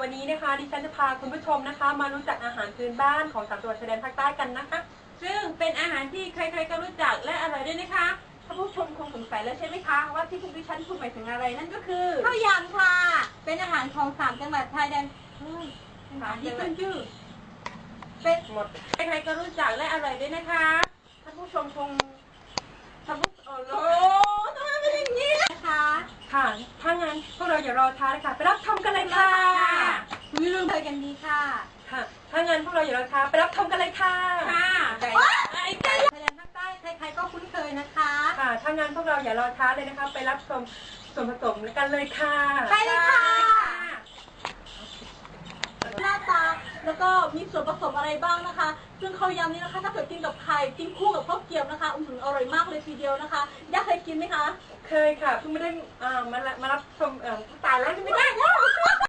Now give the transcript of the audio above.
วันนี้นะคะดิฉันจะพาคุณผู้ชมนะคะ มารู้จักอาหารพื้นบ้านของสามจังหวัดชายแดนภาคใต้กันนะคะ ซึ่งเป็นอาหารที่ใครๆก็รู้จักและอร่อยด้วยนะคะท่านผู้ชมคงสงสัยแล้วใช่ไหมคะว่าที่พวกดิฉันพูดหมายถึงอะไรนั่นก็คือข้าวยำค่ะ เป็นอาหารของสามจังหวัดชายแดนเฮ้ยเป็นอาหารที่ขึ้นชื่อเป็นหมดใครๆก็รู้จักและอร่อยด้วยนะคะท่านผู้ชมคงท่านผู้โอ้โหทำไมเป็นอย่างนี้ล่ะนะคะค่ะถ้างั้นพวกเราอย่ารอช้าเลยค่ะไปรับชมกันเลยค่ะ วิลืมเคยกันดีค่ะ ค่ะ ถ้างั้นพวกเราอย่ารอช้าไปรับชมกันเลยค่ะ ค่ะไก่ไก่ไก่ชายแดนภาคใต้ใครๆก็คุ้นเคยนะคะ ค่ะ ถ้างั้นพวกเราอย่ารอช้าเลยนะคะ ไปรับชมส่วนผสมกันเลยค่ะไปเลยค่ะหน้าตาแล้วก็มีส่วนผสมอะไรบ้างนะคะ ซึ่งข้าวยำนี้นะคะ ถ้าเกิดกินกับไข่กินคู่กับข้าวเกรี๊ยวนะคะอือหืออร่อยมากเลยทีเดียวนะคะย่าเคยกินไหมคะ เคยค่ะเพิ่งไม่ได้อ่ามาละมารับชมเอ่อ